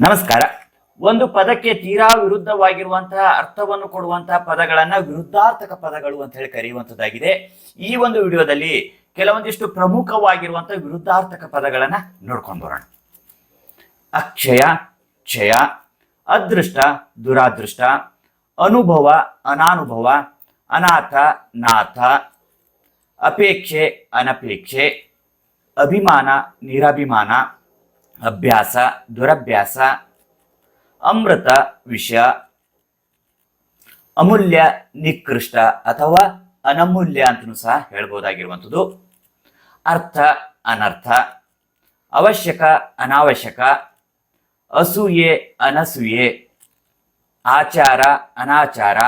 ನಮಸ್ಕಾರ. ಒಂದು ಪದಕ್ಕೆ ತೀರಾ ವಿರುದ್ಧವಾಗಿರುವಂತಹ ಅರ್ಥವನ್ನು ಕೊಡುವಂತಹ ಪದಗಳನ್ನ ವಿರುದ್ಧಾರ್ಥಕ ಪದಗಳು ಅಂತ ಹೇಳಿ ಕರೆಯುವಂತದ್ದಾಗಿದೆ. ಈ ಒಂದು ವಿಡಿಯೋದಲ್ಲಿ ಕೆಲವೊಂದಿಷ್ಟು ಪ್ರಮುಖವಾಗಿರುವಂತಹ ವಿರುದ್ಧಾರ್ಥಕ ಪದಗಳನ್ನ ನೋಡ್ಕೊಂಡು ಬರೋಣ. ಅಕ್ಷಯ, ಕ್ಷಯ, ಅದೃಷ್ಟ, ದುರಾದೃಷ್ಟ, ಅನುಭವ, ಅನಾನುಭವ, ಅನಾಥ, ನಾಥ, ಅಪೇಕ್ಷೆ, ಅನಪೇಕ್ಷೆ, ಅಭಿಮಾನ, ನಿರಭಿಮಾನ ಅಭ್ಯಾಸ, ದುರಭ್ಯಾಸ, ಅಮೃತ ವಿಷ ಅಮೂಲ್ಯ, ನಿಕೃಷ್ಟ ಅಥವಾ ಅನಮೂಲ್ಯ ಅಂತಲೂ ಸಹ ಹೇಳ್ಬೋದಾಗಿರುವಂಥದ್ದು. ಅರ್ಥ, ಅನರ್ಥ, ಅವಶ್ಯಕ, ಅನಾವಶ್ಯಕ, ಅಸೂಯೆ, ಅನಸೂಯೆ, ಆಚಾರ, ಅನಾಚಾರ,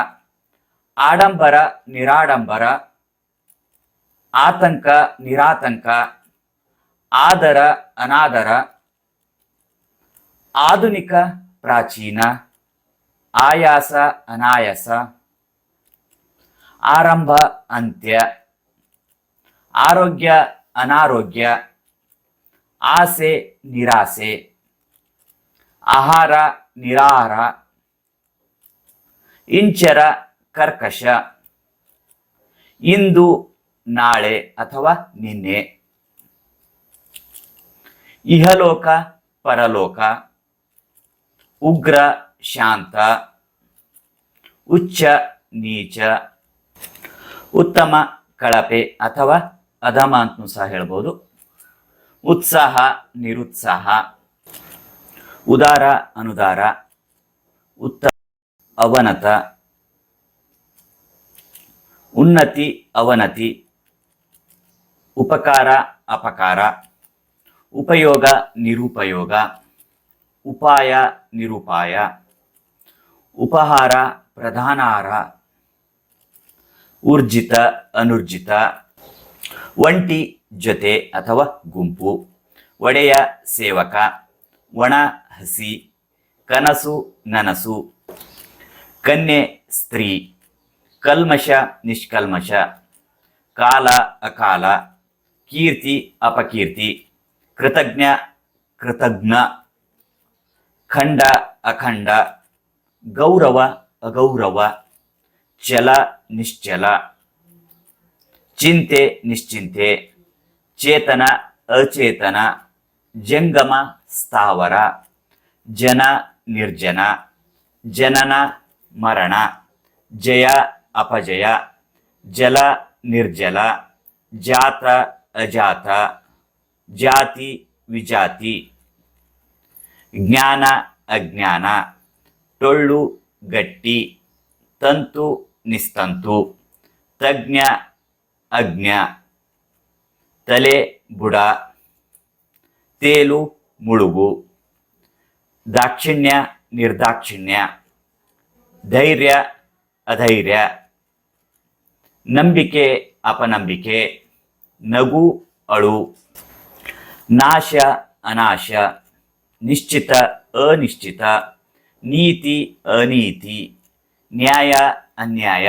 ಆಡಂಬರ, ನಿರಾಡಂಬರ, ಆತಂಕ, ನಿರಾತಂಕ, ಆದರ, ಅನಾದರ ಆಧುನಿಕ, ಪ್ರಾಚೀನ, ಆಯಾಸ, ಅನಾಯಾಸ, ಆರಂಭ, ಅಂತ್ಯ, ಆರೋಗ್ಯ, ಅನಾರೋಗ್ಯ, ಆಸೆ, ನಿರಾಸೆ, ಆಹಾರ, ನಿರಾಹಾರ, ಇಂಚರ, ಕರ್ಕಶ, ಇಂದು, ನಾಳೆ ಅಥವಾ ನಿನ್ನೆ, ಇಹಲೋಕ, ಪರಲೋಕ ಉಗ್ರ, ಶಾಂತ, ಉಚ್ಚ, ನೀಚ, ಉತ್ತಮ, ಕಳಪೆ ಅಥವಾ ಅಧಮ ಅಂತಲೂ ಸಹ ಹೇಳ್ಬೋದು. ಉತ್ಸಾಹ, ನಿರುತ್ಸಾಹ, ಉದಾರ, ಅನುದಾರ ಉತ್ತ ಅವನತ, ಉನ್ನತಿ, ಅವನತಿ, ಉಪಕಾರ, ಅಪಕಾರ, ಉಪಯೋಗ, ನಿರುಪಯೋಗ. ಉಪಾಯ ನಿರುಪಾಯ. ಉಪಹಾರ ಪ್ರಧಾನಾಹಾರ ಊರ್ಜಿತ, ಅನುರ್ಜಿತ. ಒಂಟಿ, ಜೊತೆ ಅಥವಾ ಗುಂಪು. ಒಡೆಯ, ಸೇವಕ. ಒಣ, ಹಸಿ. ಕನಸು, ನನಸು. ಕನ್ಯೆ, ಸ್ತ್ರೀ. ಕಲ್ಮಶ, ನಿಷ್ಕಲ್ಮಶ. ಕಾಲ, ಅಕಾಲ. ಕೀರ್ತಿ, ಅಪಕೀರ್ತಿ. ಕೃತಜ್ಞ ಕೃತಜ್ಞ. ಖಂಡ ಅಖಂಡ, ಗೌರವ ಅಗೌರವ ಚಲ ನಿಶ್ಚಲ, ಚಿಂತೆ ನಿಶ್ಚಿಂತೆ, ಚೇತನ ಅಚೇತನ, ಜಂಗಮ ಸ್ಥಾವರ, ಜನ ನಿರ್ಜನ, ಜನನ ಮರಣ, ಜಯ ಅಪಜಯ, ಜಲ ನಿರ್ಜಲ, ಜಾತ ಅಜಾತ, ಜಾತಿ ವಿಜಾತಿ ಜ್ಞಾನ, ಅಜ್ಞಾನ. ಟೊಳ್ಳು ಗಟ್ಟಿ. ತಂತು, ನಿಸ್ತಂತು. ತಜ್ಞ, ಅಜ್ಞ. ತಲೆ, ಬುಡ. ತೇಲು, ಮುಳುಗು. ದಾಕ್ಷಿಣ್ಯ, ನಿರ್ದಾಕ್ಷಿಣ್ಯ. ಧೈರ್ಯ, ಅಧೈರ್ಯ. ನಂಬಿಕೆ, ಅಪನಂಬಿಕೆ. ನಗು, ಅಳು. ನಾಶ, ಅನಾಶ. ನಿಶ್ಚಿತ, ಅನಿಶ್ಚಿತ, ನೀತಿ, ಅನೀತಿ, ನ್ಯಾಯ, ಅನ್ಯಾಯ,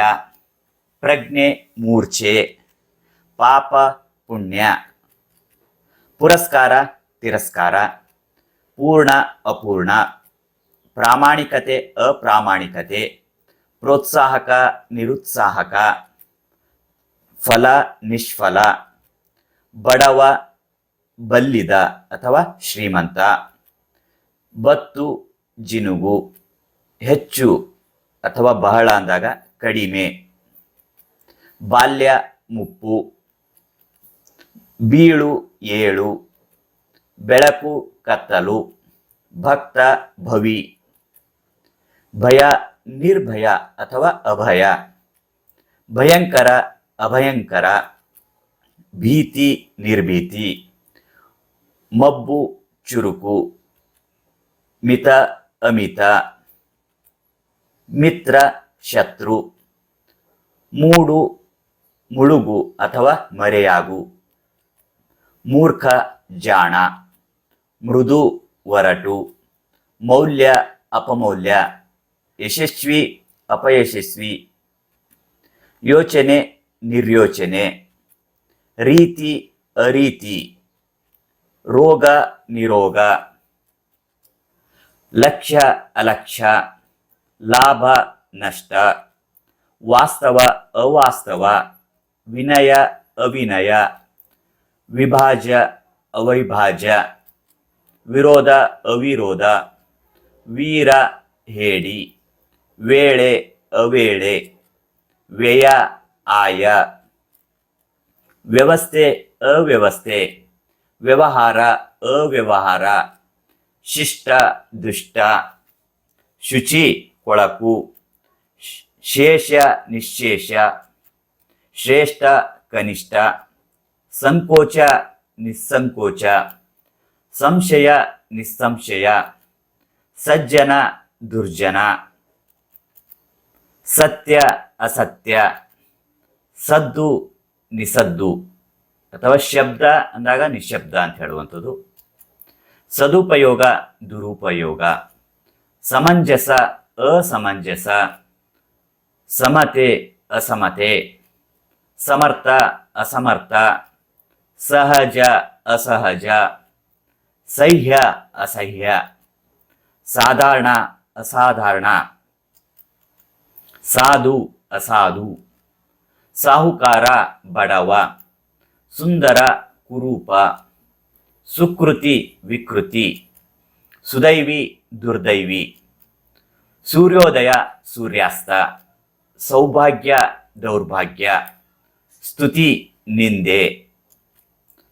ಪ್ರಜ್ಞೆ, ಮೂರ್ಛೆ, ಪಾಪ, ಪುಣ್ಯ, ಪುರಸ್ಕಾರ, ತಿರಸ್ಕಾರ, ಪೂರ್ಣ, ಅಪೂರ್ಣ, ಪ್ರಾಮಾಣಿಕತೆ, ಅಪ್ರಾಮಾಣಿಕತೆ, ಪ್ರೋತ್ಸಾಹಕ, ನಿರುತ್ಸಾಹಕ, ಫಲ, ನಿಷ್ಫಲ, ಬಡವ, ಬಲ್ಲಿದ ಅಥವಾ ಶ್ರೀಮಂತ. ಬತ್ತು, ಜಿನುಗು ಹೆಚ್ಚು ಅಥವಾ ಬಹಳ ಅಂದಾಗ ಕಡಿಮೆ. ಬಾಲ್ಯ, ಮುಪ್ಪು. ಬೀಳು, ಏಳು. ಬೆಳಕು, ಕತ್ತಲು. ಭಕ್ತ, ಭವಿ. ಭಯ, ನಿರ್ಭಯ ಅಥವಾ ಅಭಯ. ಭಯಂಕರ, ಅಭಯಂಕರ. ಭೀತಿ, ನಿರ್ಭೀತಿ. ಮಬ್ಬು, ಚುರುಕು. ಮಿತ, ಅಮಿತ, ಮಿತ್ರ, ಶತ್ರು, ಮೂಡು, ಮುಳುಗು ಅಥವಾ ಮರೆಯಾಗು, ಮೂರ್ಖ, ಜಾಣ, ಮೃದು, ಒರಟು, ಮೌಲ್ಯ, ಅಪಮೌಲ್ಯ, ಯಶಸ್ವಿ, ಅಪಯಶಸ್ವಿ, ಯೋಚನೆ, ನಿರ್ಯೋಚನೆ, ರೀತಿ, ಅರೀತಿ, ರೋಗ, ನಿರೋಗ ಲಕ್ಷ್ಯ ಅಲಕ್ಷ್ಯ ಲಾಭ ನಷ್ಟ, ವಾಸ್ತವ ಅವಾಸ್ತವ, ವಿನಯ ಅವಿನಯ, ವಿಭಾಜ್ಯ ಅವೈಭಾಜ್ಯ, ವಿರೋಧ ಅವಿರೋಧ, ವೀರ ಹೇಳಿ ವೇಳೆ ಅವೇಳೆ, ವ್ಯಯ ಆಯ, ವ್ಯವಸ್ಥೆ ಅವ್ಯವಸ್ಥೆ, ವ್ಯವಹಾರ ಅವ್ಯವಹಾರ. ಶಿಷ್ಟ, ದುಷ್ಟ, ಶುಚಿ, ಕೊಳಕು, ಶೇಷ, ನಿಶೇಷ, ಶ್ರೇಷ್ಠ, ಕನಿಷ್ಠ, ಸಂಕೋಚ, ನಿಸ್ಸಂಕೋಚ, ಸಂಶಯ, ನಿಸ್ಸಂಶಯ, ಸಜ್ಜನ, ದುರ್ಜನ, ಸತ್ಯ, ಅಸತ್ಯ, ಸದ್ದು, ನಿಸದ್ದು, ಅಥವಾ ಶಬ್ದ ಅಂದಾಗ ನಿಶಬ್ದ ಅಂತ ಹೇಳುವಂಥದ್ದು. ಸದುಪಯೋಗ, ದುರುಪಯೋಗ. ಸಮಂಜಸ, ಅಸಮಂಜಸ. ಸಮತೆ, ಅಸಮತೆ. ಸಮರ್ಥ, ಅಸಮರ್ಥ. ಸಹಜ, ಅಸಹಜ. ಸಹ್ಯ, ಅಸಹ್ಯ. ಸಾಧಾರಣ, ಅಸಾಧಾರಣ. ಸಾಧು, ಅಸಾಧು. ಸಾಹುಕಾರ, ಬಡವ. ಸುಂದರ, ಕುರೂಪ. ಸುಕೃತಿ ವಿಕೃತಿ, ಸುದೈವಿ ದುರ್ದೈವಿ, ಸೂರ್ಯೋದಯ ಸೂರ್ಯಾಸ್ತ, ಸೌಭಾಗ್ಯ ದೌರ್ಭಾಗ್ಯ, ಸ್ತುತಿ ನಿಂದೆ,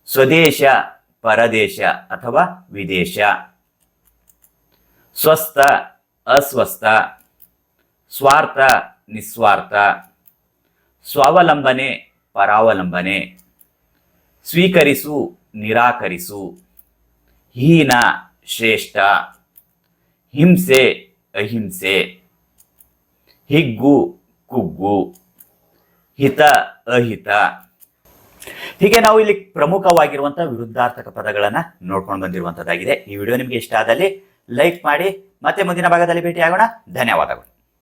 ಸ್ವದೇಶ ಪರದೇಶ ಅಥವಾ ವಿದೇಶ, ಸ್ವಸ್ಥ ಅಸ್ವಸ್ಥ, ಸ್ವಾರ್ಥ ನಿಸ್ವಾರ್ಥ, ಸ್ವಾವಲಂಬನೆ ಪರಾವಲಂಬನೆ, ಸ್ವೀಕರಿಸು ನಿರಾಕರಿಸು. ಹೀನ ಶ್ರೇಷ್ಠ, ಹಿಂಸೆ ಅಹಿಂಸೆ, ಹಿಗ್ಗು ಕುಗ್ಗು, ಹಿತ ಅಹಿತ. ಹೀಗೆ ನಾವು ಇಲ್ಲಿ ಪ್ರಮುಖವಾಗಿರುವಂತಹ ವಿರುದ್ಧಾರ್ಥಕ ಪದಗಳನ್ನ ನೋಡ್ಕೊಂಡು ಬಂದಿರುವಂತದ್ದಾಗಿದೆ ಈ ವಿಡಿಯೋ ನಿಮಗೆ ಇಷ್ಟ ಆದಲ್ಲಿ ಲೈಕ್ ಮಾಡಿ, ಮತ್ತೆ ಮುಂದಿನ ಭಾಗದಲ್ಲಿ ಭೇಟಿಯಾಗೋಣ. ಧನ್ಯವಾದಗಳು.